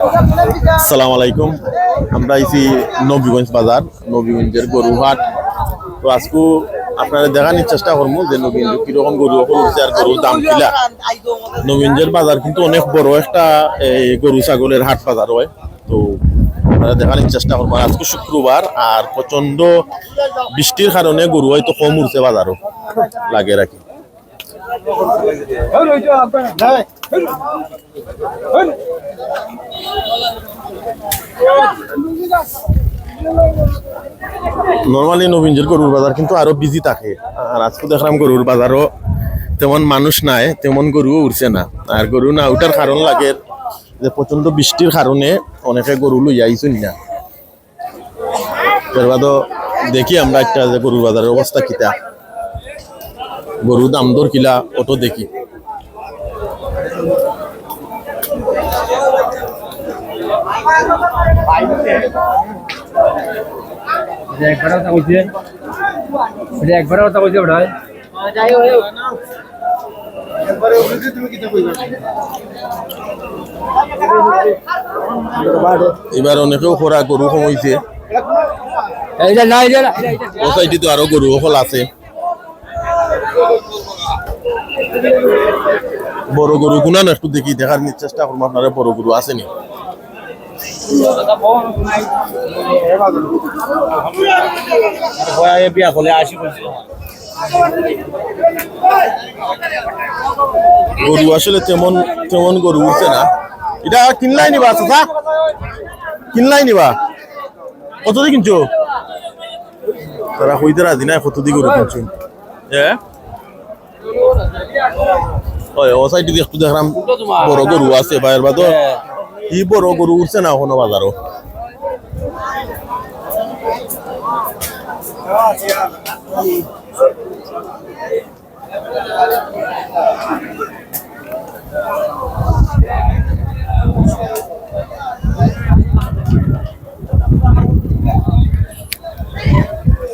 আসসালামু আলাইকুম। আমরা আইছি নবীগঞ্জ বাজার নবীগঞ্জের গরুহাট। তো আজকে আপনারা দেখানোর চেষ্টা করব যে নবীগঞ্জ কীরকম গরু হচ্ছে আর গরুর দাম কিলা। নবীগঞ্জের বাজার কিন্তু অনেক বড় একটা এই, গরু ছাগলের হাট বাজার হয়। তো আপনারা দেখানোর চেষ্টা করব আজকে শুক্রবার আর প্রচণ্ড বৃষ্টির কারণে গরু হয়তো কম উঠছে বাজারও। লাগে রাখি নর্মালি নবীনজের গরুর বাজার কিন্তু আরও বিজি থাকে। আর আজকে দেখলাম গরুর বাজারও তেমন মানুষ নাই, তেমন গরুও উঠছে না। আর গরু না উঠার কারণ লাগে যে প্রচণ্ড বৃষ্টির কারণে অনেকে গরু লইয়া আইসুন না। এর বাদও দেখি আমরা একটা যে গরুর বাজারের অবস্থা কিতা। গরু দাম দর কিলা অটো দেখি। একবার কথা কইছে এটা একবার কথা কইছে ওটা এবার অনেকেও খোরা গরু ও সাইডে তো আরও গরু সকল আছে। বড় গরু কোনা না একটু দেখি দেখার নি চেষ্টা করব আপনারা বড় গরু আসেনি বিয়া করলে আসি বলছিল গরু আসলে তেমন তেমন গরু উঠছে না। এটা কিনলাই নিবা চাচা? কিনলাই নিবা। কত দিয়ে কিনছো? তারা হইতে রাজি নাই কত দিয়ে গরু কিনছো? হ্যাঁ? ও সাইডে একটু দেখলাম বড় গরু আছে বাইরের বাদ কি বড় গরু উঠছে না এখনও বাজারও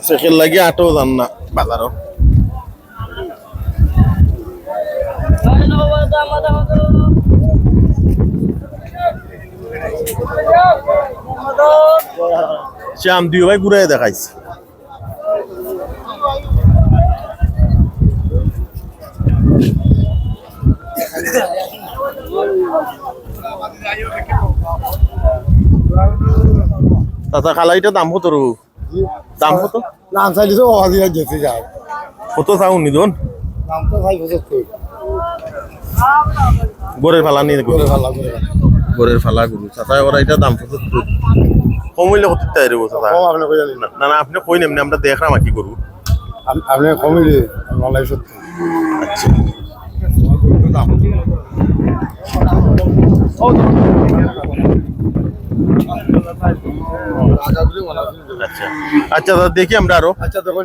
সেখের লাগে আটো যান না বাজারও শ্যাম দুই ভাই ঘুরাই দেখাইছে। তাতা খালাইটা দাম কত রু? দাম কত? নাম চাইলে তো অহাজিরা গেছে যায় কত তো ভাই গরের ফালা নিয়ে ভালো করে গরের ফালা। গরু চাচা ওরা এটা দাম কত কমিলে কত তাই রে চাচা? কম আপনি কই জানেন না না আপনি কই নেমনি আমরা দেখলাম আর কি গরু। আপ- আপনি কমিলে নলাই সত্যি আচ্ছা। আচ্ছা। আচ্ছা দাদা দেখি আমরা আরও। আচ্ছা তখন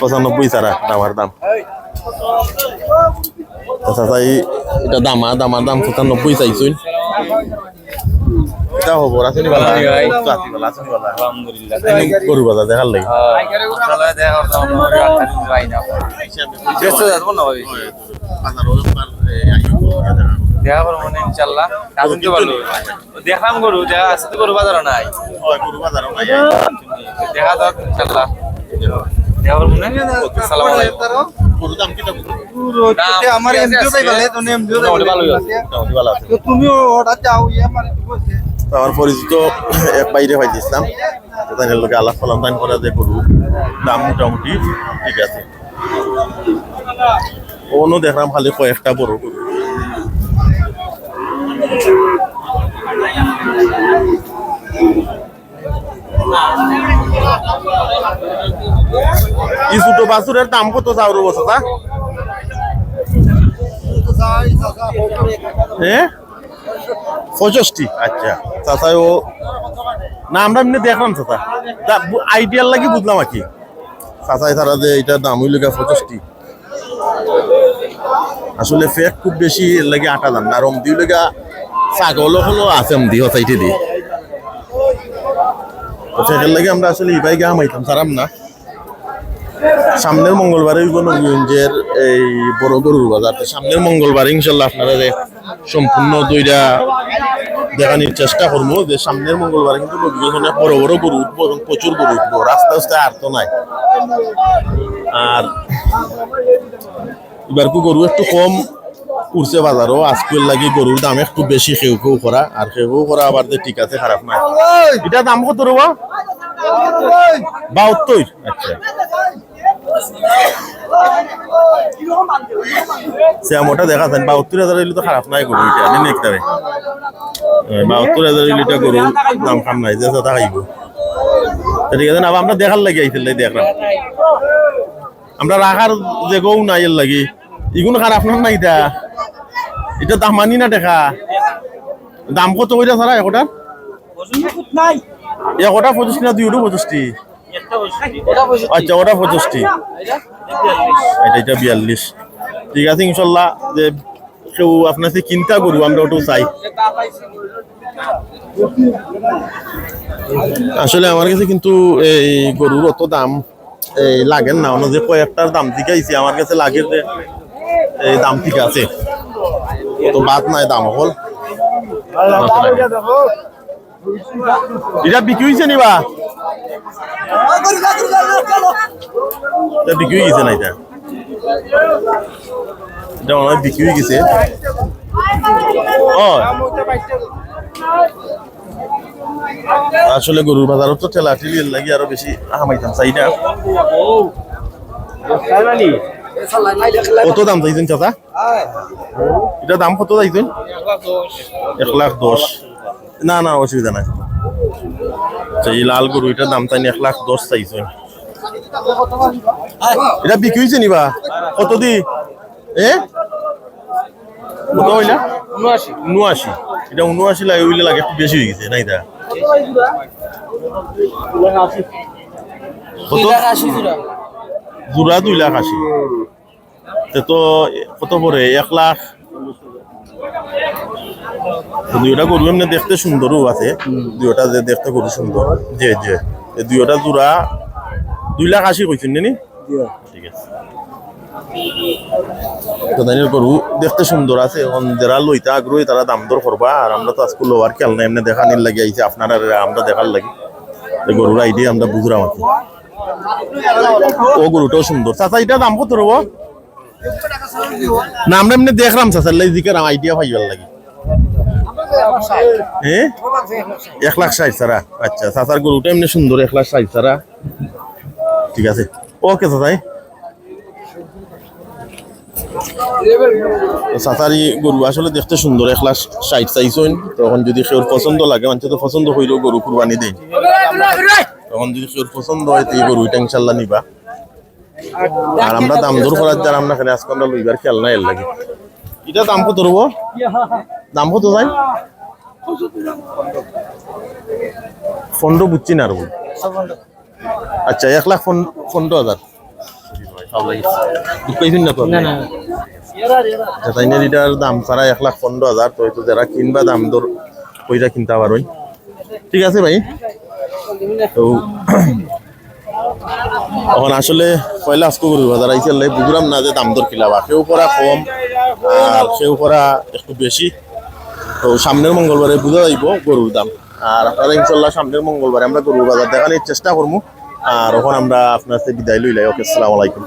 পঁচানব্বই সারা দামার দাম। চাচা এই এটা দামা দামার দাম পঁচানব্বই চাইছুন এটা হব রাসনি বালা চাতি বালা রাসনি বালা আলহামদুলিল্লাহ। গরু বাজার দেখার লাগে আসলে দেখা করতাম ব্যস্ত যাব না ভাই দেখা করব মানে ইনশাল্লাহ। আসুন তো ভালো। দেখলাম গরু দেখা আছে তো গরু বাজারও নাই। দেখা ইনশাল্লাহ। দেখা করব না সালাম আলাইকুম। আমার এমডিও তাই ভালো তো এমডিও তাই ভালোই আছে। তো তুমিও হঠাৎ যাও ইয়ে মানে বলছে। আমার পরিচিত এক বাইরে পাইছিলাম তাই লোকে আলাপ করলাম তাই করে যে গরু দাম মোটামুটি ঠিক আছে। অন্য দেখলাম খালি কয়েকটা বড় গরু। এই ছোট বাছুরের দাম কত চাউর বছর হ্যাঁ পঁয়ষট্টি আচ্ছা। চাচা, ও না আমরা এমনি দেখলাম চাচা। আইডিয়ার লাগি বুঝলাম আর কি চাচাই তারা যে এটার দাম হইল গা পঁয়ষট্টি আসলে ফেক খুব বেশি লাগে আটা দাম। না আর অমদি লেগা ছাগল হলো আছে অমদি হতাইতে দি। তো সেখান আমরা আসলে ইবাই গা মাইতাম সারাম না। সামনের মঙ্গলবারে নবীগঞ্জের এই বড় গরুর বাজার। সামনের মঙ্গলবারে ইনশাল্লাহ আপনারা যে সম্পূর্ণ দুইটা দেখানোর চেষ্টা করব যে সামনের মঙ্গলবারে কিন্তু নবীগঞ্জ অনেক বড় বড় গরু উঠবো এবং প্রচুর গরু উঠবো। রাস্তা রাস্তায় আর তো নাই। আর এবার গরু একটু কম উঠছে বাজারও। আজকের লাগি গরুর দাম একটু বেশি কেউ কেউ করা আর কেউ কেউ করা আবার যে ঠিক আছে খারাপ নাই। এটা দাম কত রবা বাহাত্তর আচ্ছা। শ্যামটা দেখা যায় বাহাত্তর হাজার হইলে তো খারাপ নাই গরু এটা আমি পাই বাহাত্তর হাজার হইলে এটা গরু দাম খাম নাই যে কথা খাইব তা ঠিক আছে না আমরা দেখার লাগি আইছিল দেখলাম আমরা রাখার যে গৌ নাই এর লাগি। ইগুন খারাপ না না এটা এটা দাম মানি না দেখা। দাম কত কইরা সারা একটা একটা পঁচিশ না দুইটা পঁচিশটি? আচ্ছা ওটা পঁচিশটি। এটা এটা বিয়াল্লিশ। ঠিক আছে, ইনশাল্লাহ যে কেউ আপনার সে চিন্তা করব আমরা ওটাও চাই। আসলে আমার কাছে কিন্তু এই গরুর অত দাম, এই লাগেন না। অন্য যে কয়েকটার দাম আইছি আমার কাছে লাগে যে এই দাম ঠিক আছে। অত বাদ নাই দাম, হল। এটা বিক্রি হয়েছে নিবা বিক্রি গেছে না এটা? এটা মনে বিক্রি গেছে। আসলে গরুর বাজারও তো ঠেলা ঠেলি লাগে আরও বেশি হামাইতাম চাইটা কত দাম চাইছেন চাচা? এটা দাম কত চাইছেন? এক লাখ দশ। না না, অসুবিধা নাই। আচ্ছা এই লাল গরু, এটার দাম চাইনি, এক লাখ দশ চাইছেন। এটা বিক্রি হয়েছে নিবা কত দি? এ? কত হইলা? উনআশি। এটা উনআশি লাগে ওইলে লাগে, একটু বেশি হয়ে গেছে, নাই দা কত? জোড়া দুই লাখ আশি। তে কত পরে? এক লাখ। দুইটা গরু এমনি দেখতে সুন্দরও আছে। দুইটা যে দেখতে গরু সুন্দর। যে যে দুইটা জোড়া দুই লাখ আশি কইছেন নি ঠিক আছে। তো গরু দেখতে সুন্দর আছে। এখন যারা লইতে আগ্রহী তারা দাম দর করবা। আর আমরা তো আজকে লোয়ার খেয়াল না এমনি দেখানির লাগে আইছে। আপনারা আমরা দেখার লাগে। এই গরুর আইডিয়া আমরা বুঝলাম আর ও গরুটাও সুন্দর। চাচা, এটা দাম কত রব? না, আমরা এমনি দেখলাম চাচার লাই আইডিয়া ভাইবার লাগে। এক লাখ ষাট, সারা। আচ্ছা চাচার গরুটা এমনি সুন্দর, এক লাখ ষাট, সারা। ঠিক আছে। ওকে, চাচাই। সাঁতারি গরু আসলে দেখতে সুন্দর এক লাখ ষাট চাইছেন তখন যদি কেউ পছন্দ লাগে মানুষ তো পছন্দ হইলেও গরু কুরবানি দেয় তখন যদি কেউ পছন্দ হয় তো এই গরু এটা ইনশাল্লাহ নিবা। আর আমরা দাম দর করার যারা আমরা এখানে আজকে আমরা লইবার খেয়াল নাই এর লাগে। এটা দাম কত রব দাম কত যাই পনেরো বুঝছি না আর আচ্ছা এক লাখ পন- পনেরো হাজার না তো আপনি? দাম এক লাখ যারা কিনবা দাম ঠিক আছে ভাই? তো এখন আসলে বুঝলাম না যে দাম দর কিলাবা। সেও করা কম আর সেও করা একটু বেশি। তো সামনের মঙ্গলবারে বুঝা যাইব গরুর দাম। আর আপনারা ইনশাল্লাহ সামনের মঙ্গলবারে আমরা গরুর বাজার দেখানোর চেষ্টা করব আর ওখানে আমরা আপনার বিদায় লইলাই। ওকে, আসসালামু আলাইকুম।